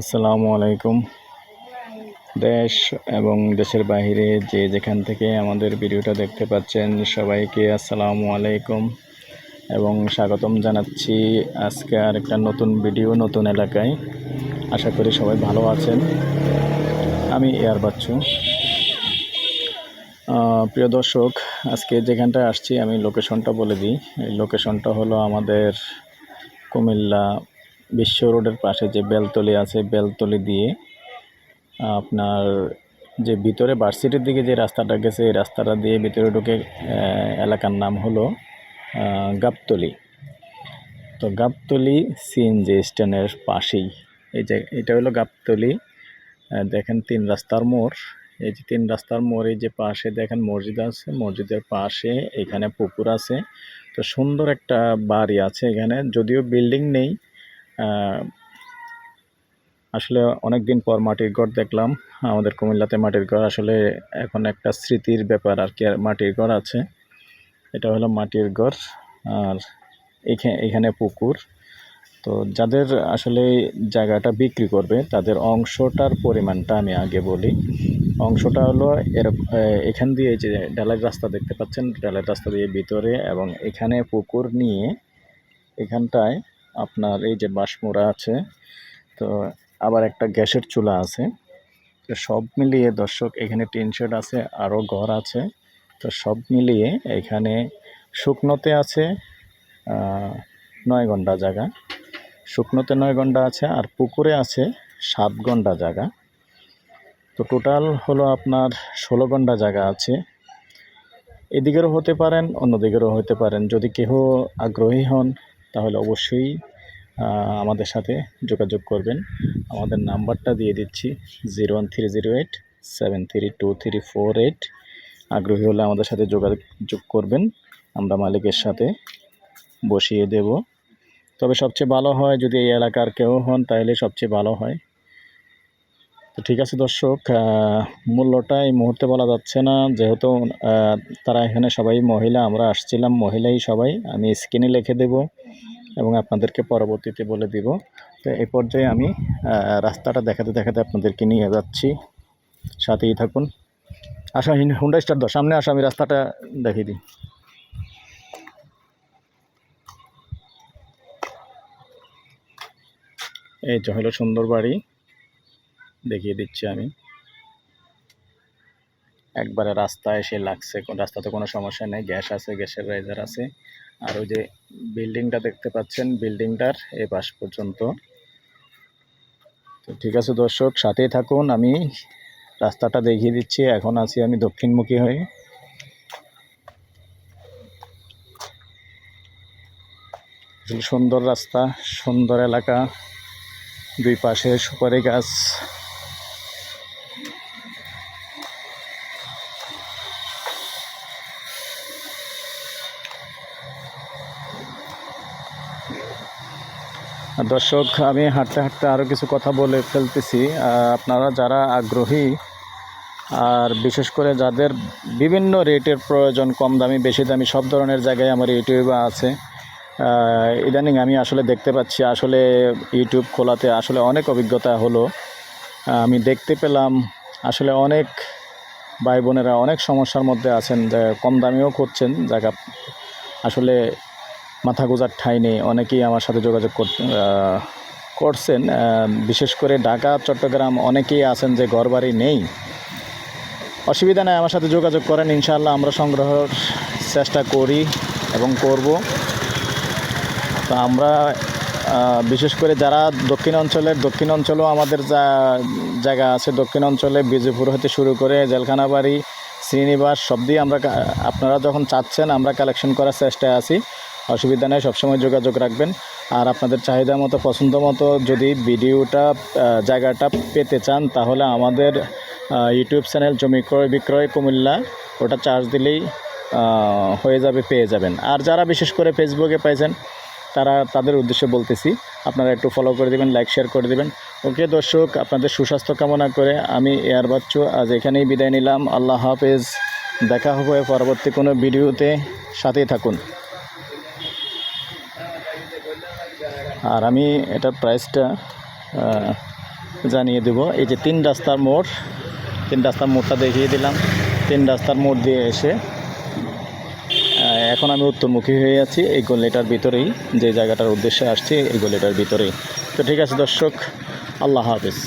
আসসালামু আলাইকুম। দেশ এবং দেশের বাইরে যে যেখান থেকে আমাদের ভিডিওটা দেখতে পাচ্ছেন, সবাইকে আসসালামু আলাইকুম। এবং স্বাগতম জানাচ্ছি আজকে আর একটা নতুন ভিডিও, নতুন এলাকায়। আশা করি সবাই ভালো আছেন। আমি এয়ার বাচ্চু। প্রিয় দর্শক, আজকে যেখানটায় আসছি আমি লোকেশনটা বলে দিই। এই লোকেশনটা হলো আমাদের কুমিল্লা বিশ্ব রোডের পাশে যে বেলতলি আছে, বেলতলি দিয়ে আপনার যে ভিতরে ভার্সিটির দিকে যে রাস্তাটা গেছে, এই রাস্তাটা দিয়ে ভিতরে ঢুকে এলাকার নাম হলো গাবতলি। তো গাবতলি সিএনজি স্ট্যান্ডের পাশেই। এই যে, এটা হলো গাবতলি। দেখেন তিন রাস্তার মোড়। এই যে তিন রাস্তার মোড়ে যে পাশে দেখেন মসজিদ আছে। মসজিদের পাশে এখানে পুকুর আছে। তো সুন্দর একটা বাড়ি আছে এখানে। যদিও বিল্ডিং নেই আসলে অনেক দিন পর মাটির ঘর দেখলাম। আমাদের কুমিল্লাতে মাটির ঘর আসলে এখন একটা স্মৃতির ব্যাপার আর কি মাটির ঘর আছে। এটা হলো মাটির ঘর আর এখানে এখানে পুকুর। তো যাদের আসলে জায়গাটা বিক্রি করবে, তাদের অংশটার পরিমাণটা আমি আগে বলি। অংশটা হলো এরকম এখান দিয়ে যে ডালের রাস্তা দেখতে পাচ্ছেন ডালের রাস্তা দিয়ে ভিতরে এবং এখানে পুকুর নিয়ে এখানটায় আপনার এই যে বাঁশমোড়া আছে, তো আবার একটা গ্যাসের চুলা আছে। তো সব মিলিয়ে দর্শক, এখানে টিন শেড আছে, আরও ঘর আছে। তো সব মিলিয়ে এখানে শুকনোতে আছে নয় ঘণ্টা জায়গা। শুকনোতে নয় ঘণ্টা আছে আর পুকুরে আছে সাত ঘণ্টা জায়গা। তো টোটাল হলো আপনার ষোলো ঘণ্টা জায়গা আছে। এদিকেরও হতে পারেন, অন্যদিকেরও হতে পারেন। যদি কেহ আগ্রহী হন তাহলে অবশ্যই আমাদের সাথে যোগাযোগ করবেন। আমাদের নাম্বারটা দিয়ে দিচ্ছি zero one three zero eight, seven three two three four eight. আগ্রহী হলে আমাদের সাথে যোগাযোগ করবেন। আমরা মালিকের সাথে বসিয়ে দেব। তবে সবচেয়ে ভালো হয় যদি এই এলাকার কেউ হন, তাহলে সবচেয়ে ভালো হয় তো ঠিক আছে দর্শক মূল্যটা এই মুহূর্তে বলা যাচ্ছে না। যেহেতু তারা এখানে সবাই মহিলা, আমরা আসছিলাম মহিলাই সবাই। আমি স্ক্রিনে লিখে দেব এবং আপনাদেরকে পরবর্তীতে বলে দিব। তো এই পর্যায়ে আমি রাস্তাটা দেখাতে দেখাতে আপনাদেরকে নিয়ে যাচ্ছি। সাথেই থাকুন। আসা হুন্ডা স্টার দাও সামনে আসা, আমি রাস্তাটা দেখিয়ে দিই। এই যে হলো সুন্দর বাড়ি। দেখিয়ে দিচ্ছি আমি। একবারে রাস্তায় এসে লাগছে রাস্তাতে কোনো সমস্যা নেই, গ্যাস আছে, গ্যাসের রাইজার আছে। আর ওই যে বিল্ডিংটা দেখতে পাচ্ছেন, বিল্ডিংটার এ পাশ পর্যন্ত। তো ঠিক আছে দর্শক, সাথেই থাকুন, আমি রাস্তাটা দেখিয়ে দিচ্ছি, এখন আছি আমি দক্ষিণমুখী হয়ে। সুন্দর রাস্তা, সুন্দর এলাকা, দুই পাশে সুপারি গাছ। দর্শক, আমি হাঁটতে হাঁটতে আরও কিছু কথা বলে ফেলতেছি। আপনারা যারা আগ্রহী, আর বিশেষ করে যাদের বিভিন্ন রেটের প্রয়োজন কম দামি, বেশি দামি, সব ধরনের জায়গায় আমার ইউটিউবে আছে। ইদানিং আমি আসলে দেখতে পাচ্ছি, আসলে ইউটিউব খোলাতে আসলে অনেক অভিজ্ঞতা হলো। আমি দেখতে পেলাম, আসলে অনেক ভাই বোনেরা অনেক সমস্যার মধ্যে আছেন কম দামেও করছেন জায়গা আসলে মাথা গোজার ঠাঁই নেই। অনেকেই আমার সাথে যোগাযোগ করছেন। বিশেষ করে ঢাকা, চট্টগ্রাম অনেকেই আছেন যে ঘরবাড়ি নেই। অসুবিধা নেই, আমার সাথে যোগাযোগ করেন, ইনশাআল্লাহ আমরা সংগ্রহের চেষ্টা করি এবং করব। তো আমরা বিশেষ করে যারা দক্ষিণ অঞ্চলের, দক্ষিণ অঞ্চলেও আমাদের যা, জায়গা আছে, দক্ষিণ অঞ্চলে বিজয়পুর হতে শুরু করে জেলখানাবাড়ি, শ্রীনিবাস, সব দিয়ে আমরা আপনারা যখন চাচ্ছেন, আমরা কালেকশন করার চেষ্টায় আছি। অসুবিধা নেই, সবসময় যোগাযোগ রাখবেন। আর আপনাদের চাহিদা মতো, পছন্দ মতো যদি ভিডিওটা জায়গাটা পেতে চান, তাহলে আমাদের ইউটিউব চ্যানেল জমি ক্রয় বিক্রয় কুমিল্লা, ওটা চার্জ দিলেই হয়ে যাবে, পেয়ে যাবেন। আর যারা বিশেষ করে ফেসবুকে পাইছেন, তারা তাদের উদ্দেশ্যে বলতেছি, আপনারা একটু ফলো করে দেবেন লাইক শেয়ার করে দেবেন। ওকে, দর্শক, আপনাদের সুস্বাস্থ্য কামনা করে আমি এয়ার বাচ্চু আজ এখানেই বিদায় নিলাম। আল্লাহ হাফেজ। দেখা হবে পরবর্তী কোনো ভিডিওতে। সাথেই থাকুন। আর আমি এটা প্রাইসটা জানিয়ে দেব। এই যে তিন রাস্তার মোড়, তিন রাস্তার মোড়টা দেখিয়ে দিলাম। তিন রাস্তার মোড় দিয়ে এসে এখন আমি উত্তরমুখী হয়ে আছি। এই গলিটার ভিতরেই, যে জায়গাটার উদ্দেশ্যে আসছি, এই গলিটার ভিতরেই। তো ঠিক আছে দর্শক, আল্লাহ হাফিজ।